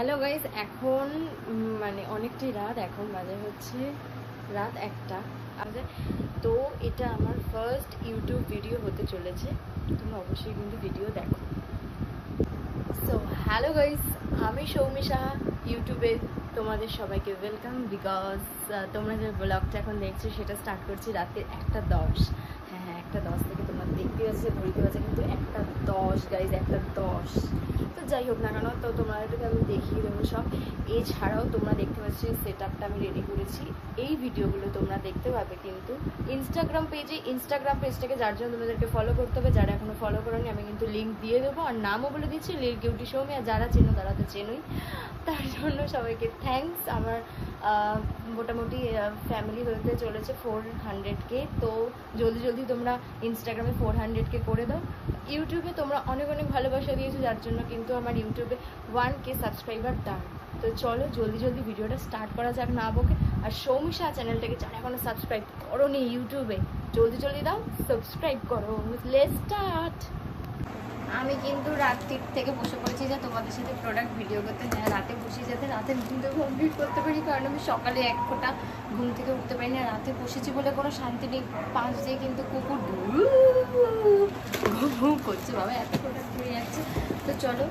Hello guys এখন মানে অনেকটাই রাত। এখন বাজে হচ্ছে রাত একটা। আমাদের তো এটা আমার ফার্স্ট ইউটিউব ভিডিও হতে চলেছে। তোমরা অবশ্যই কিন্তু ভিডিও দেখো। সো হ্যালো গাইজ আমি সৌমি সাহা ইউটিউবে তোমাদের সবাইকে ওয়েলকাম বিকজ তোমরা যে ব্লগটা এখন দেখছ, সেটা স্টার্ট করছি রাতের একটা দশ। হ্যাঁ হ্যাঁ একটা দশ থেকে তোমরা দেখতে পাচ্ছে ঘড়িতে পাচ্ছে কিন্তু একটা দশ গাইজ একটা দশ। তো যাই হোক না কেন, তো তোমাদেরকে আমি দেখিয়ে দেবো সব। এছাড়াও তোমরা দেখতে পাচ্ছ সেট আপটা আমি রেডি করেছি। এই ভিডিওগুলো তোমরা দেখতে পাবে কিন্তু ইনস্টাগ্রাম পেজে ইনস্টাগ্রাম পেজটাকে যার জন্য তোমাদেরকে ফলো করতে হবে, যারা এখনও ফলো করেনি, আমি কিন্তু লিঙ্ক দিয়ে দেবো। আর নামও বলে দিচ্ছি লিল শো সৌমি আর যারা চেনো তারা তো চেনোই। তার জন্য সবাইকে থ্যাংকস আমার মোটামুটি ফ্যামিলি হতে চলেছে ফোর হান্ড্রেডকে তো জলদি জলদি তোমরা ইনস্টাগ্রামে ফোর হান্ড্রেডকে করে দাও। ইউটিউবে তোমরা অনেক অনেক ভালোবাসা দিয়েছ, যার জন্য কিন্তু আমার ইউটিউবে ওয়ান কে সাবস্ক্রাইবার ডান তো চলো জলদি জলদি ভিডিওটা স্টার্ট করা যাক না বকে। আর সৌমি শাহ চ্যানেলটাকে যারা এখনও সাবস্ক্রাইব করো নি ইউটিউবে জলদি জলদি দাও সাবস্ক্রাইব করো। লেট স্টার্ট আমি কিন্তু রাত্রির থেকে বসে পড়েছি যে তোমাদের সাথে প্রোডাক্ট ভিডিও করতে হ্যাঁ রাতে বসে যাতে রাতে ঘুমতে কমপ্লিট করতে পারি, কারণ আমি সকালে এক ফোঁটা ঘুম থেকে উঠতে পারি না, রাতে বসেছি বলে কোনো শান্তি নেই। পাঁচ দিয়ে কিন্তু কুকুর ঘুম করছে, বাবা, এত প্রোডাক্ট হয়ে যাচ্ছে। তো চলো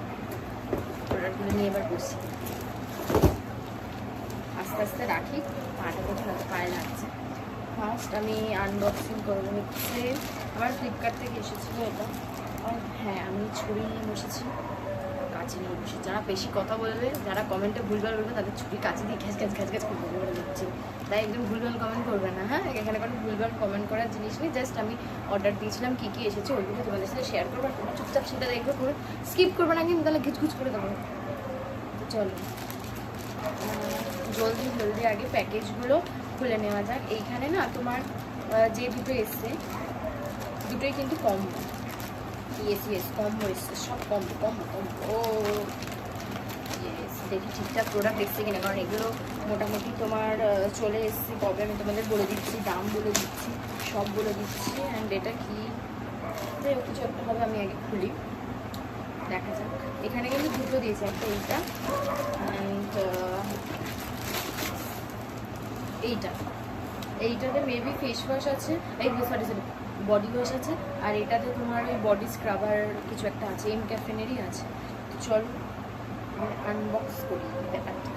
প্রোডাক্টগুলো নিয়ে এবার বসি। আস্তে আস্তে রাখি, পাটা কোথাও পায়ে লাগছে। ফার্স্ট আমি আনবক্সিং করব হচ্ছে আমার ফ্লিপকার্ট থেকে এসেছিল এটা। হ্যাঁ আমি ছুরি নিয়ে বসেছি কাছে নিয়ে বসেছি। যারা বেশি কথা বলবে, যারা কমেন্টে ভুলভাল বলবে, তাদের ছুরি কাছে দিয়ে ঘ্যাস ঘ্যাস ঘ্যাস ঘ্যাস করব বলে দিচ্ছি। তাই একদম ভুলভাল কমেন্ট করবে না হ্যাঁ? এখানে কোনো ভুলভাল কমেন্ট করার জিনিস নেই জাস্ট আমি অর্ডার দিয়েছিলাম, কী কী এসেছে ওইগুলো তোমাদের সাথে শেয়ার করব। আর চুপচাপ সেটা দেখবে পুরো স্কিপ করবে না, কিন্তু তাহলে ঘিচঘুচ করে দেবো। তো চলো জলদি জলদি আগে প্যাকেজগুলো খুলে নেওয়া যাক। এইখানে না তোমার যে দুটো এসছে, দুটোই কিন্তু কম ইয়েস ইয়েস কম এসছে সব কম কম কম। ও দেখি ঠিকঠাক প্রোডাক্ট এসছে কিনা, কারণ এগুলো মোটামুটি তোমার চলে এসছে। কবে আমি তোমাদের বলে দিচ্ছি, দাম বলে দিচ্ছি, সব বলে দিচ্ছি। অ্যান্ড এটা কি? কিছু একটা হবে, আমি আগে খুলি। দেখা যাক। এখানে কিন্তু দুটো দিয়েছে, একটা এইটা অ্যান্ড এইটা। এইটাতে মেবি ফেস ওয়াশ আছে। এই সরি সরি বডি ওয়াশ আছে আর এটাতে তোমার ওই বডি স্ক্রাবার কিছু একটা আছে এম ক্যাফেনেরই আছে। তো চল আনবক্স করি ব্যাপারটা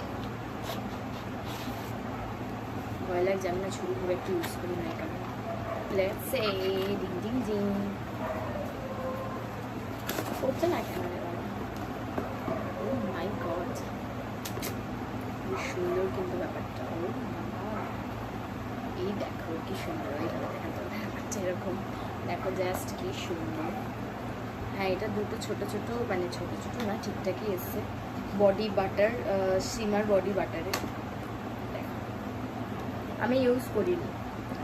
ভয় লাগছে, আমি না ছুরি খুব একটু ইউজ করি না এটা লেটস সে ডিং ডিং ডিং করছে না ও মাই গড খুব সুন্দর কিন্তু ব্যাপারটা। ও এই দেখো কি সুন্দর এইভাবে দেখাতে এরকম। দেখো জাস্ট কি সুন্দর। হ্যাঁ এটা দুটো ছোট ছোট মানে ছোট ছোট না, ঠিকঠাকই এসছে। বডি বাটার সিমার বডি বাটারে আমি ইউজ করিনি।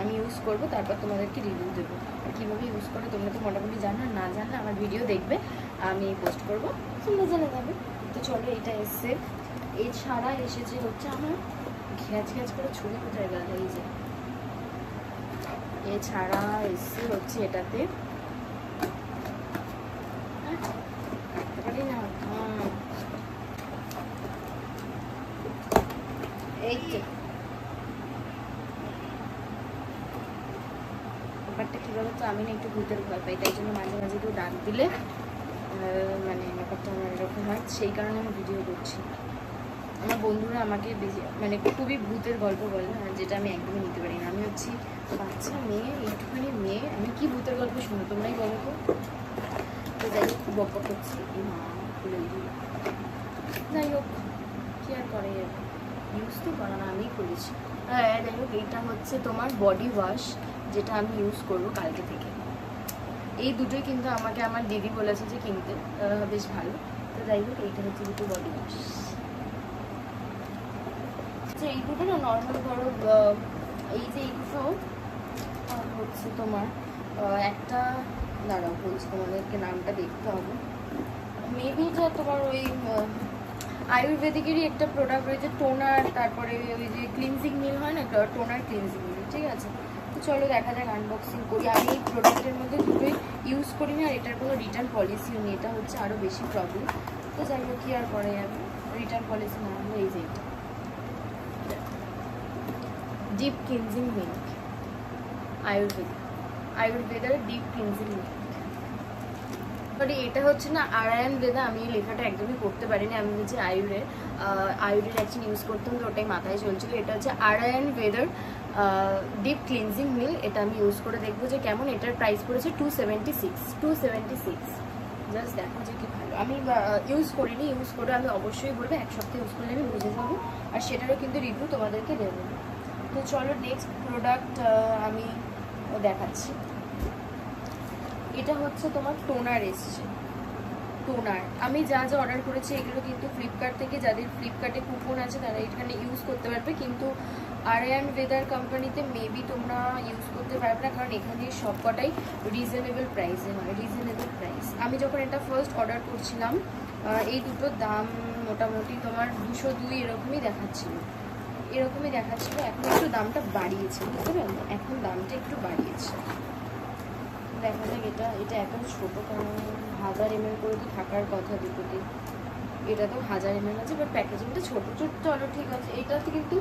আমি ইউজ করব, তারপর তোমাদেরকে রিভিউ দেবো। আর কীভাবে ইউজ করে, তোমরা তো মোটামুটি জানো না জানলে আমার ভিডিও দেখবে। আমি পোস্ট করব। তোমরা জেনে যাবে। তো চলো, এটা এসছে। এছাড়া এসেছে হচ্ছে আমার ঘ্যাচ ঘ্যাচ করে ছবি কোথায় গেল, এই যে। এছাড়া এসছে হচ্ছে এটাতে। হ্যাঁ। এই যে। ব্যাপারটা কী বলতো আমি না একটু ভূতের ভয় পাই, তাই জন্য মাঝে মাঝে কেউ ডাক দিলে মানে ব্যাপারটা আমার এরকম হয়, সেই কারণে আমি ভিডিও করছি। আমার বন্ধুরা আমাকে মানে খুবই ভূতের গল্প বলে আর যেটা আমি একদমই নিতে পারি না। আমি হচ্ছি বাচ্চা মেয়ে, একটুখানি মেয়ে। আমি কি ভূতের গল্প শুনো, তোমরাই বলো তো? তো যাই হোক, বক করছি। যাই হোক, কি আর করে? ইউজ তো করা না আমি করেছি। হ্যাঁ যাই হোক, এইটা হচ্ছে তোমার বডি ওয়াশ যেটা আমি ইউজ করব কালকে থেকে। এই দুটোই কিন্তু আমাকে আমার দিদি বলেছে যে কিনতে। বেশ ভালো। তো যাই হোক, এইটা হচ্ছে দুটো বডি ওয়াশ আচ্ছা এই দুটো না নর্মাল ধরো এই যে এই দুটো হচ্ছে তোমার একটা, দাঁড়াও বলছি তোমাদেরকে নামটা দেখতে হবে। মেবি এটা তোমার ওই আয়ুর্বেদিকেরই একটা প্রোডাক্ট রয়েছে টোনার তারপরে ওই যে ক্লিনজিং মিল হয় না টোনার ক্লিনজিং মিল ঠিক আছে? তো চলো দেখা যাক আনবক্সিং করি। আমি এই প্রোডাক্টের মধ্যে দুটোই ইউজ করি না আর এটার কোনো রিটার্ন পলিসিও নেই, এটা হচ্ছে আরও বেশি প্রবলেম তো যাই হোক, কি আর করা যাবে? রিটার্ন পলিসি না হলে এই যে ডিপ ক্লিনজিং মিল্ক আয়ুর্বেদ আয়ুর্বেদার ডিপ ক্লিনজিং মিল্ক বাট এটা হচ্ছে না আরায়ন বেদা আমি এই লেখাটা একদমই পড়তে পারিনি, আমি হচ্ছে আয়ুরের আয়ুরের অ্যাকচুয়ালি ইউজ করতাম তো ওটাই মাথায় চলছিল। এটা হচ্ছে আরায়ন বেদার ডিপ ক্লিনজিং মিল এটা আমি ইউজ করে দেখব যে কেমন এটার প্রাইস পড়েছে two seventy six two seventy six just দেখো যে কি ভালো। আমি ইউজ করিনি ইউজ করে আমি অবশ্যই বলব, এক সপ্তাহ ইউজ করলে আমি বুঝে যাব। আর সেটারও কিন্তু রিভিউ তোমাদেরকে দেবো। তো চলো নেক্সট প্রোডাক্ট আমি দেখাচ্ছি। এটা হচ্ছে তোমার টোনার এসছে। টোনার আমি যা যা অর্ডার করেছি, এগুলো কিন্তু ফ্লিপকার্ট থেকে, যাদের ফ্লিপকার্টে কুপন আছে, তারা এখানে ইউজ করতে পারবে। কিন্তু আরিয়ান ওয়েদার কোম্পানিতে মেবি তোমরা ইউজ করতে পারবে না, কারণ এখানে সব কটাই রিজনেবল প্রাইসে হয় রিজনেবল প্রাইস আমি যখন এটা ফার্স্ট অর্ডার করছিলাম এই দুটোর দাম মোটামুটি তোমার দুশো দুই এরকমই দেখাচ্ছিল। এরকমই দেখাচ্ছিল, এখন একটু দামটা বাড়িয়েছে, বুঝতে পারলে? এখন দামটা একটু বাড়িয়েছে। দেখা যাক, এটা এটা এখন ছোটো, কারণ হাজার এমএল করে তো থাকার কথা দুটোতে এটা তো হাজার এমএল আছে বাট প্যাকেজিংটা ছোটো, ছোট চলো ঠিক আছে। এইটাতে কিন্তু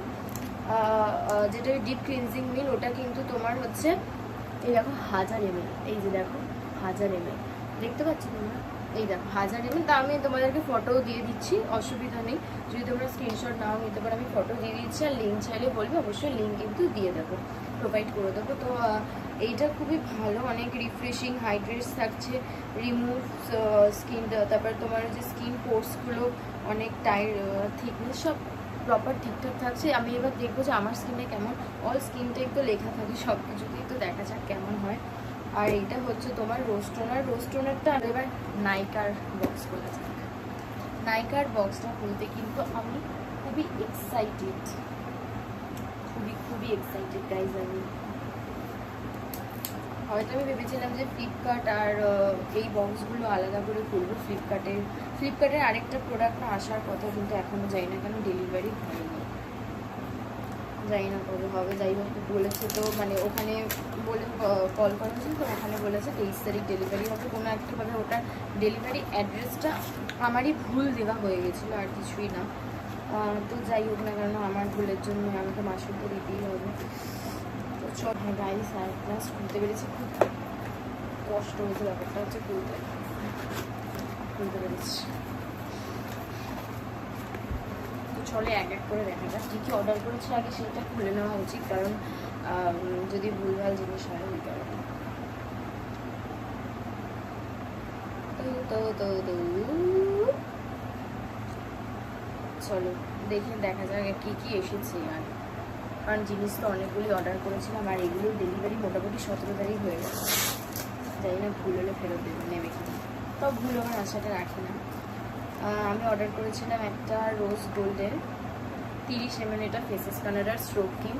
যেটা ডিপ ক্লিনজিং মিল ওটা কিন্তু তোমার হচ্ছে, এই দেখো হাজার এমএল এই যে দেখো হাজার এমএল দেখতে পাচ্ছ তোমরা? এই দেখো হাজার এমএল তা আমি তোমাদেরকে ফটোও দিয়ে দিচ্ছি, অসুবিধা নেই। যদি তোমরা স্ক্রিনশট নাও নিতে পারো আমি ফটো দিয়ে দিচ্ছি আর লিঙ্ক চাইলে বলবে, অবশ্যই লিঙ্ক কিন্তু দিয়ে দেবো প্রোভাইড করে দেবো। তো এইটা খুবই ভালো, অনেক রিফ্রেশিং হাইড্রেটস থাকছে রিমুভ স্কিন তারপর তোমার যে স্কিন পোর্সগুলো অনেক টাই থিকনেস সব প্রপার ঠিকঠাক থাকছে। আমি এবার দেখব যে আমার স্কিনে কেমন অল স্কিন টাইপ তো লেখা থাকে সব কিছুতেই তো দেখা যাক কেমন হয়। আর এইটা হচ্ছে তোমার রোস্টোনার রোস্টোনারটা এবার নাইকার বক্স খোলা নাইকার বক্সটা খুলতে কিন্তু আমি খুবই এক্সাইটেড খুবই খুবই এক্সাইটেড গাইজ আমি। হয়তো আমি ভেবেছিলাম যে ফ্লিপকার্ট আর এই বক্সগুলো আলাদা করে খুলবো ফ্লিপকার্টের ফ্লিপকার্টের আরেকটা প্রোডাক্ট আসার কথা কিন্তু এখনও যাই না কেন ডেলিভারি হয়নি। যাই না কবে হবে, যাই হোক, বলেছে তো মানে ওখানে বলে কল করা তো, ওখানে বলেছে তেইশ তারিখ ডেলিভারি হবে। কোনো একটাভাবে ওটার ডেলিভারি অ্যাড্রেসটা আমারই ভুল দেওয়া হয়ে গেছিল, আর কিছুই না। তো যাই হোক না কেন, আমার ভুলের জন্য আমাকে মাসুল তো দিতেই হবে। তো চল হ্যাঁ গাইস আর ক্লাস খুলতে পেরেছি, খুব কষ্ট হয়েছে ব্যাপারটা হচ্ছে খুলতে খুলতে পেরেছি। তো চলে এক এক করে দেখা যাক কী কী অর্ডার করেছি, আগে সেটা খুলে নেওয়া উচিত, কারণ যদি ভুলভাল জিনিস হয়, ওই কারণে। তো তো তো তো। চলো, দেখে দেখা যাক কী কী এসেছে আর। কারণ জিনিস তো অনেকগুলি অর্ডার করেছিলাম, আর এগুলোর ডেলিভারি মোটামুটি সতেরো তারিখ হয়ে গেছে। জানি না, ভুল হলে ফেরত দেবে, নেবে কি তাও ভুল আমার আশাটা রাখি না। আমি অর্ডার করেছিলাম একটা রোজ গোল্ডের তিরিশ এমএল এটা ফেসেস কানাডার স্ট্রোক কিং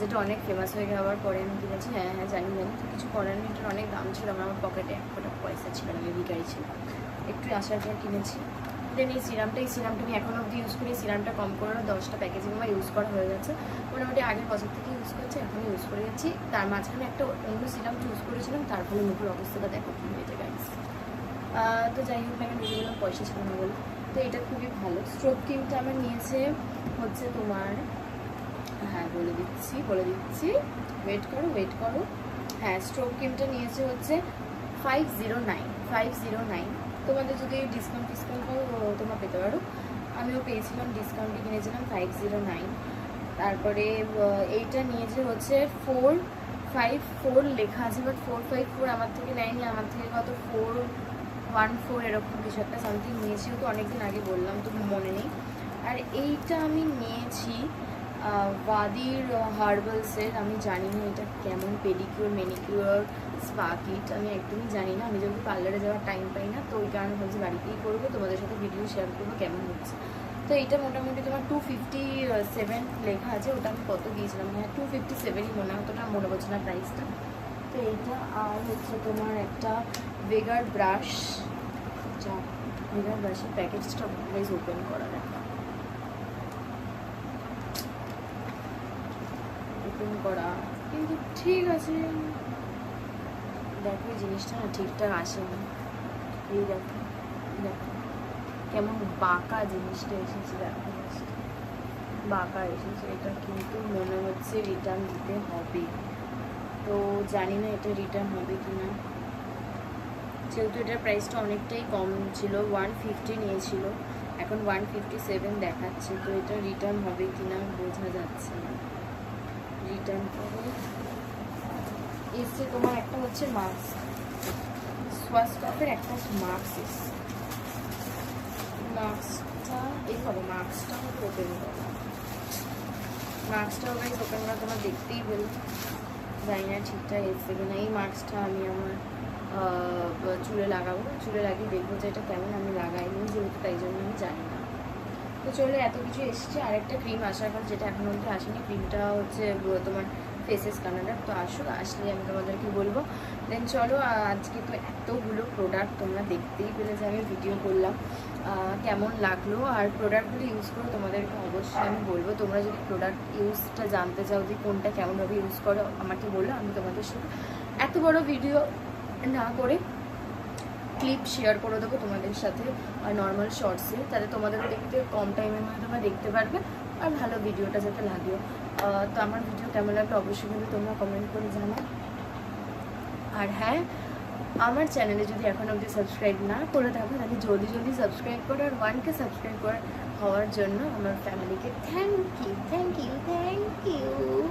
যেটা অনেক ফেমাস হয়ে যাওয়ার পরে আমি কিনেছি। হ্যাঁ হ্যাঁ জানি জানি, তো কিছু করার নেই অনেক দাম ছিল, আমার আমার পকেটে এক পয়সা ছিল আমি ভিকারি ছিল একটু আসার পর কিনেছি। দেন এই সিরামটা এই সিরামটা আমি এখন অবধি ইউজ করি সিরামটা কম করে দশটা প্যাকেজিং আমার ইউজ করা হয়ে গেছে। মোটামুটি আগের বছর থেকে ইউজ করছি, এখন ইউজ করে যাচ্ছি। তার মাঝখানে একটা অন্য সিরাম ইউজ করেছিলাম, তার ফলে মুখের অবস্থাটা দেখো কী হয়েছে গাইস তো যাই হোক না কেন বুঝে গেলাম পয়সা ছিল না বলে। তো এটা খুবই ভালো। স্ট্রোক ক্রিমটা আমার নিয়েছে হচ্ছে তোমার হ্যাঁ বলে দিচ্ছি বলে দিচ্ছি। ওয়েট করো ওয়েট করো। হ্যাঁ স্ট্রোক ক্রিমটা নিয়েছে হচ্ছে five zero nine five zero nine তোমাদের যদি ডিসকাউন্ট ডিসকাউন্ট পাও তোমরা পেতে পারো। আমিও পেয়েছিলাম ডিসকাউন্টে কিনেছিলাম ফাইভ জিরো নাইন তারপরে এইটা নিয়েছে হচ্ছে ফোর ফাইভ ফোর লেখা আছে বাট ফোর ফাইভ ফোর আমার থেকে নেয়নি। আমার থেকে কত? ফোর ওয়ান ফোর এরকম কিছু একটা সামথিং নিয়েছি তো অনেকদিন আগে বললাম, তো মনে নেই। আর এইটা আমি নিয়েছি ওয়াদির হার্বালসের আমি জানি না এটা কেমন পেডিকিউর মেনিকিউর স্পা কিট আমি একদমই জানি না। আমি যখন পার্লারে যাওয়ার টাইম পাই না, তো ওই কারণে ভাবছি বাড়িতেই করব। তোমাদের সাথে ভিডিও শেয়ার করব কেমন হচ্ছে। তো এটা মোটামুটি তোমার টু ফিফটি সেভেন লেখা আছে, ওটা আমি কত দিয়েছিলাম? হ্যাঁ টু ফিফটি সেভেনই মনে হয় অতটা মনে পড়ছে না প্রাইসটা তো এইটা আর হচ্ছে তোমার একটা বেগার ব্রাশ যা বেগার ব্রাশের প্যাকেজটা প্রাইস ওপেন করা দেখা ওপেন করা। কিন্তু ঠিক আছে। দেখো জিনিসটা না ঠিকঠাক আসেনি। এই দেখো দেখো। কেমন বাঁকা জিনিসটা এসেছে, দেখো বাঁকা এসেছে, এটা কিন্তু মনে হচ্ছে রিটার্ন দিতে হবে। তো জানি না এটা রিটার্ন হবে কি না যেহেতু এটার প্রাইসটা অনেকটাই কম ছিল ওয়ান ফিফটি নিয়েছিল। এখন ওয়ান ফিফটি সেভেন দেখাচ্ছে, তো এটা রিটার্ন হবে কি না বোঝা যাচ্ছে না। রিটার্ন করে এসছে তোমার একটা হচ্ছে মাস্ক সোয়াস্টকের একটা মাস্ক এসছে মাস্কটা এই করো মাস্কটা ওপেন করো মাস্কটা ওপেন ওপেন করা তোমার দেখতেই পেল। জানি না ঠিকঠাক এসছে কিনা। এই মাস্কটা আমি আমার চুলে লাগাবো। চুলে লাগিয়ে দেখব যে এটা কেমন আমি লাগাইনি, যেহেতু তাই জন্য আমি জানি না। তো চলে, এত কিছু এসছে। আরেকটা ক্রিম আসার পর যেটা এখন অবধি আসেনি ক্রিমটা হচ্ছে, তোমার ফেসেস কানাডার, তো আসুক আসলে আমি তোমাদেরকে বলব। দেন চলো, আজকে তো এতগুলো প্রোডাক্ট তোমরা দেখতেই পেলে যে আমি ভিডিও করলাম। কেমন লাগল? আর প্রোডাক্টগুলো ইউজ করে, তোমাদেরকে অবশ্যই আমি বলব। তোমরা যদি প্রোডাক্ট ইউজটা জানতে চাও যে কোনটা কেমনভাবে ইউজ করো, আমাকে বলো, আমি তোমাদের সাথে এত বড় ভিডিও না করে ক্লিপ শেয়ার করে দেবো তোমাদের সাথে নর্মাল শর্টসে তাতে তোমাদেরও দেখতে কম টাইমের মধ্যে তোমরা দেখতে পারবে। আর ভালো ভিডিওটা যাতে লাগেও। তো আমার ভিডিও কেমন লাগল অবশ্যই কিন্তু তোমরা কমেন্ট করে জানাও। আর হ্যাঁ আমার চ্যানেলে যদি এখন অবধি সাবস্ক্রাইব না করে থাকো, তাহলে জলদি জলদি সাবস্ক্রাইব করো আর ওয়ানকে সাবস্ক্রাইব করার হওয়ার জন্য আমার ফ্যামিলিকে thank you thank you thank you